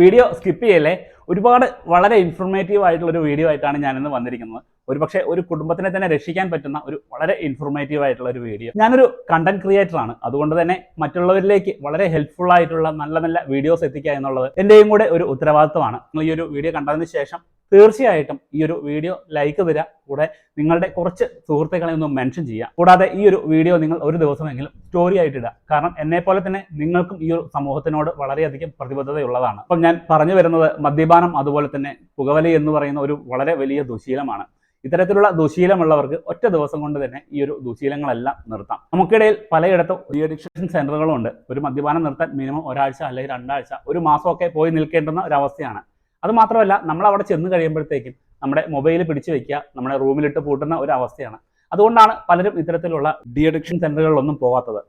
Video skip ചെയ്യല്ലേ? ഒരുപാട് വളരെ ഇൻഫോർമേറ്റീവ് ആയിട്ടുള്ള ഒരു വീഡിയോ ആയിട്ടാണ് ഞാനിന്ന് വന്നിരിക്കുന്നത്. ഒരുപക്ഷെ ഒരു കുടുംബത്തിനെ തന്നെ രക്ഷിക്കാൻ പറ്റുന്ന ഒരു വളരെ ഇൻഫോർമേറ്റീവ് ആയിട്ടുള്ള ഒരു വീഡിയോ ഞാനൊരു കണ്ടന്റ് ക്രിയേറ്റർ ആണ്. അതുകൊണ്ട് തന്നെ മറ്റുള്ളവരിലേക്ക് വളരെ ഹെൽപ്ഫുൾ ആയിട്ടുള്ള നല്ല നല്ല വീഡിയോസ് എത്തിക്കുക എന്നുള്ളത് എന്റെയും കൂടെ ഒരു ഉത്തരവാദിത്തമാണ് നിങ്ങൾ ഈ ഒരു വീഡിയോ കണ്ടതിന് ശേഷം തീർച്ചയായിട്ടും ഈ ഒരു വീഡിയോ ലൈക്ക് തരിക കൂടെ നിങ്ങളുടെ കുറച്ച് സുഹൃത്തുക്കളെ ഒന്ന് മെൻഷൻ ചെയ്യുക കൂടാതെ ഈ ഒരു വീഡിയോ നിങ്ങൾ ഒരു ദിവസമെങ്കിലും സ്റ്റോറി ആയിട്ട് ഇടുക കാരണം എന്നെ പോലെ തന്നെ നിങ്ങൾക്കും ഈ ഒരു സമൂഹത്തിനോട് വളരെയധികം പ്രതിബദ്ധതയുള്ളതാണ്. അപ്പം ഞാൻ പറഞ്ഞു വരുന്നത് മദ്യപാനം അതുപോലെ തന്നെ പുകവലി എന്ന് പറയുന്ന ഒരു വളരെ വലിയ ദുശീലമാണ്. ഇത്തരത്തിലുള്ള ദുശീലമുള്ളവർക്ക് ഒറ്റ ദിവസം കൊണ്ട് തന്നെ ഈ ഒരു ദുശീലങ്ങളെല്ലാം നിർത്താം. നമുക്കിടയിൽ പലയിടത്തും ഡി സെന്ററുകളുണ്ട് ഒരു മദ്യപാനം നിർത്താൻ മിനിമം ഒരാഴ്ച അല്ലെങ്കിൽ രണ്ടാഴ്ച ഒരു മാസമൊക്കെ പോയി നിൽക്കേണ്ടുന്ന ഒരവസ്ഥയാണ്. അത് മാത്രമല്ല നമ്മൾ അവിടെ ചെന്ന് കഴിയുമ്പോഴത്തേക്കും നമ്മുടെ മൊബൈൽ പിടിച്ചു വെക്കുക നമ്മുടെ റൂമിലിട്ട് പൂട്ടുന്ന ഒരു അവസ്ഥയാണ്. അതുകൊണ്ടാണ് പലരും ഇത്തരത്തിലുള്ള ഡി അഡിക്ഷൻ സെന്ററുകളിലൊന്നും പോകാത്തത്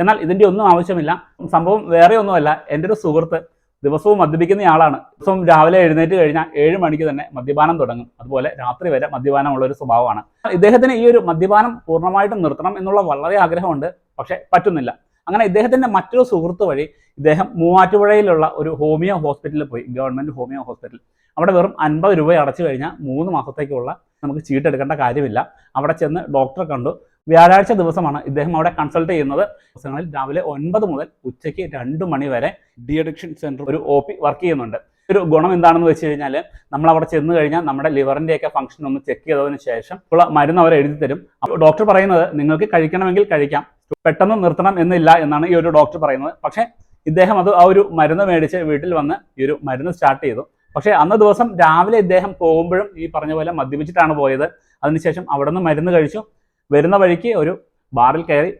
എന്നാൽ ഇതിന്റെ ഒന്നും ആവശ്യമില്ല. സംഭവം വേറെ ഒന്നുമല്ല. എന്റെ ഒരു സുഹൃത്ത് ദിവസവും മദ്യപിക്കുന്ന ആളാണ്. ദിവസവും രാവിലെ എഴുന്നേറ്റ് കഴിഞ്ഞാൽ ഏഴ് മണിക്ക് തന്നെ മദ്യപാനം തുടങ്ങും. അതുപോലെ രാത്രി വരെ മദ്യപാനമുള്ള ഒരു സ്വഭാവമാണ്. ഇദ്ദേഹത്തിന് ഈ ഒരു മദ്യപാനം പൂർണമായിട്ടും നിർത്തണം എന്നുള്ള വളരെ ആഗ്രഹമുണ്ട്. പക്ഷെ പറ്റുന്നില്ല. അങ്ങനെ ഇദ്ദേഹത്തിന്റെ മറ്റൊരു സുഹൃത്ത് വഴി ഇദ്ദേഹം മൂവാറ്റുപുഴയിലുള്ള ഒരു ഹോമിയോ ഹോസ്പിറ്റലിൽ പോയി ഗവൺമെന്റ് ഹോമിയോ ഹോസ്പിറ്റൽ. അവിടെ വെറും അൻപത് രൂപ അടച്ചു കഴിഞ്ഞാൽ മൂന്ന് മാസത്തേക്കുള്ള നമുക്ക് ചീട്ടെടുക്കേണ്ട കാര്യമില്ല. അവിടെ ചെന്ന് ഡോക്ടറെ കണ്ടു. വ്യാഴാഴ്ച ദിവസമാണ് ഇദ്ദേഹം അവിടെ കൺസൾട്ട് ചെയ്യുന്നത്. ദിവസങ്ങളിൽ രാവിലെ ഒൻപത് മുതൽ ഉച്ചയ്ക്ക് രണ്ട് മണി വരെ ഡി അഡിക്ഷൻ സെന്റർ ഒരു ഒ പി വർക്ക് ചെയ്യുന്നുണ്ട്. ഒരു ഗുണം എന്താണെന്ന് വെച്ച് കഴിഞ്ഞാൽ നമ്മൾ അവിടെ ചെന്ന് കഴിഞ്ഞാൽ നമ്മുടെ ലിവറിന്റെ ഒക്കെ ഫംഗ്ഷൻ ഒന്ന് ചെക്ക് ചെയ്തതിന് ശേഷം ഉള്ള മരുന്ന് അവർ എഴുതി തരും. അപ്പോൾ ഡോക്ടർ പറയുന്നത് നിങ്ങൾക്ക് കഴിക്കണമെങ്കിൽ കഴിക്കാം. പെട്ടെന്ന് നിർത്തണം എന്നില്ല എന്നാണ് ഈ ഒരു ഡോക്ടർ പറയുന്നത്. പക്ഷേ ഇദ്ദേഹം അത് ആ ഒരു മരുന്ന് മേടിച്ച് വീട്ടിൽ വന്ന് ഈ ഒരു മരുന്ന് സ്റ്റാർട്ട് ചെയ്തു. പക്ഷേ അന്ന് ദിവസം രാവിലെ ഇദ്ദേഹം പോകുമ്പോഴും ഈ പറഞ്ഞ പോലെ മദ്യപിച്ചിട്ടാണ് പോയത്. അതിനുശേഷം അവിടെ നിന്ന് മരുന്ന് കഴിച്ചു. വരുന്ന വഴിക്ക് ഒരു ബാറിൽ കയറി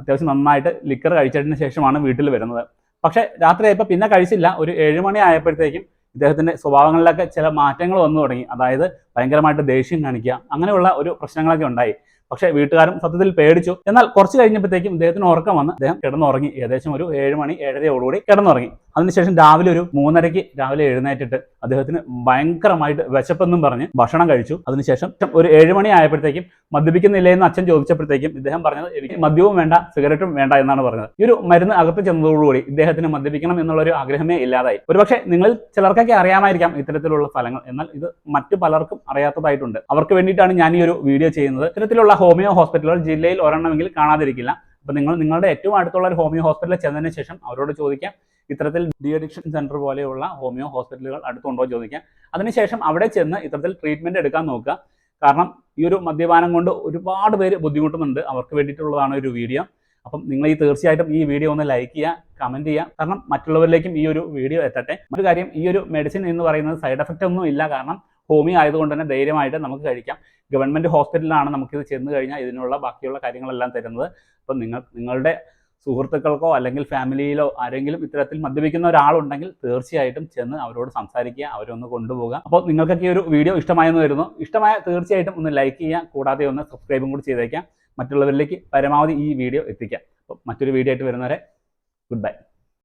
അത്യാവശ്യം നന്നായിട്ട് ലിക്കർ കഴിച്ചതിന് ശേഷമാണ് വീട്ടിൽ വരുന്നത്. പക്ഷേ രാത്രിയായപ്പോൾ പിന്നെ കഴിച്ചില്ല. ഒരു ഏഴ് മണി ആയപ്പോഴത്തേക്കും ഇദ്ദേഹത്തിന്റെ സ്വഭാവങ്ങളിലൊക്കെ ചില മാറ്റങ്ങൾ വന്നു തുടങ്ങി. അതായത് ഭയങ്കരമായിട്ട് ദേഷ്യം കാണിക്കുക അങ്ങനെയുള്ള ഒരു പ്രശ്നങ്ങളൊക്കെ ഉണ്ടായി. പക്ഷേ വീട്ടുകാരും സത്യത്തിൽ പേടിച്ചു. എന്നാൽ കുറച്ച് കഴിഞ്ഞപ്പോഴത്തേക്കും ഇദ്ദേഹത്തിന് ഉറക്കം വന്ന് അദ്ദേഹം കിടന്നുറങ്ങി. ഏകദേശം ഒരു ഏഴ് മണി ഏഴരയോടുകൂടി കിടന്നുറങ്ങി. അതിനുശേഷം രാവിലെ ഒരു മൂന്നരയ്ക്ക് രാവിലെ എഴുന്നേറ്റിട്ട് അദ്ദേഹത്തിന് ഭയങ്കരമായിട്ട് വിശപ്പെന്നും പറഞ്ഞ് ഭക്ഷണം കഴിച്ചു. അതിനുശേഷം ഒരു ഏഴ് മണി ആയപ്പോഴത്തേക്കും മദ്യപിക്കുന്നില്ലേ എന്ന് അച്ഛൻ ചോദിച്ചപ്പോഴത്തേക്കും ഇദ്ദേഹം പറഞ്ഞത് എനിക്ക് മദ്യവും വേണ്ട സിഗരറ്റും വേണ്ട എന്നാണ് പറഞ്ഞത്. ഈ ഒരു മരുന്ന് അകത്ത് ചെന്നതോടുകൂടി ഇദ്ദേഹത്തിന് മദ്യപിക്കണം എന്നുള്ള ഒരു ആഗ്രഹമേ ഇല്ലാതായി. ഒരുപക്ഷെ നിങ്ങളിൽ ചിലർക്കൊക്കെ അറിയാമായിരിക്കാം ഇത്തരത്തിലുള്ള ഫലങ്ങൾ. എന്നാൽ ഇത് മറ്റു പലർക്കും അറിയാത്തതായിട്ടുണ്ട്. അവർക്ക് വേണ്ടിയിട്ടാണ് ഞാൻ ഈ ഒരു വീഡിയോ ചെയ്യുന്നത്. ഇത്തരത്തിലുള്ള ഹോമിയോ ഹോസ്പിറ്റലുകൾ ജില്ലയിൽ ഒരെണ്ണമെങ്കിൽ കാണാതിരിക്കില്ല. അപ്പോൾ നിങ്ങൾ നിങ്ങളുടെ ഏറ്റവും അടുത്തുള്ള ഒരു ഹോമിയോ ഹോസ്പിറ്റലിൽ ചെന്നതിന് ശേഷം അവരോട് ചോദിക്കാം. ഇത്തരത്തിൽ ഡി അഡിക്ഷൻ സെന്റർ പോലെയുള്ള ഹോമിയോ ഹോസ്പിറ്റലുകൾ അടുത്തുണ്ടോ ചോദിക്കാം. അതിനുശേഷം അവിടെ ചെന്ന് ഇത്തരത്തിൽ ട്രീറ്റ്മെന്റ് എടുക്കാൻ നോക്കുക. കാരണം ഈ ഒരു മദ്യപാനം കൊണ്ട് ഒരുപാട് പേര് ബുദ്ധിമുട്ടുന്നുണ്ട്. അവർക്ക് വേണ്ടിയിട്ടുള്ളതാണ് ഒരു വീഡിയോ. അപ്പം നിങ്ങൾ ഈ തീർച്ചയായിട്ടും ഈ വീഡിയോ ഒന്ന് ലൈക്ക് ചെയ്യുക കമന്റ് ചെയ്യുക. കാരണം മറ്റുള്ളവരിലേക്കും ഈ ഒരു വീഡിയോ എത്തട്ടെ. മറ്റൊരു കാര്യം ഈ ഒരു മെഡിസിൻ എന്ന് പറയുന്നത് സൈഡ് എഫക്റ്റ് ഒന്നും ഇല്ല. കാരണം ഹോമിയോ ആയതുകൊണ്ട് തന്നെ ധൈര്യമായിട്ട് നമുക്ക് കഴിക്കാം. ഗവൺമെന്റ് ഹോസ്പിറ്റലിലാണ് നമുക്കിത് ചെന്ന് കഴിഞ്ഞാൽ ഇതിനുള്ള ബാക്കിയുള്ള കാര്യങ്ങളെല്ലാം തരുന്നത്. അപ്പം നിങ്ങൾ നിങ്ങളുടെ സുഹൃത്തുക്കൾക്കോ അല്ലെങ്കിൽ ഫാമിലിയിലോ ആരെങ്കിലും ഇത്തരത്തിൽ മദ്യപിക്കുന്ന ഒരാളുണ്ടെങ്കിൽ തീർച്ചയായിട്ടും ചെന്ന് അവരോട് സംസാരിക്കുക അവരൊന്ന് കൊണ്ടുപോകുക അപ്പോൾ നിങ്ങൾക്കൊക്കെ ഈ ഒരു വീഡിയോ ഇഷ്ടമായെന്ന് വരുന്നു. ഇഷ്ടമായ തീർച്ചയായിട്ടും ഒന്ന് ലൈക്ക് ചെയ്യുക കൂടാതെ ഒന്ന് സബ്സ്ക്രൈബും കൂടി ചെയ്തേക്കാം. മറ്റുള്ളവരിലേക്ക് പരമാവധി ഈ വീഡിയോ എത്തിക്കാം. അപ്പോൾ മറ്റൊരു വീഡിയോ ആയിട്ട് വരുന്നവരെ ഗുഡ് ബൈ.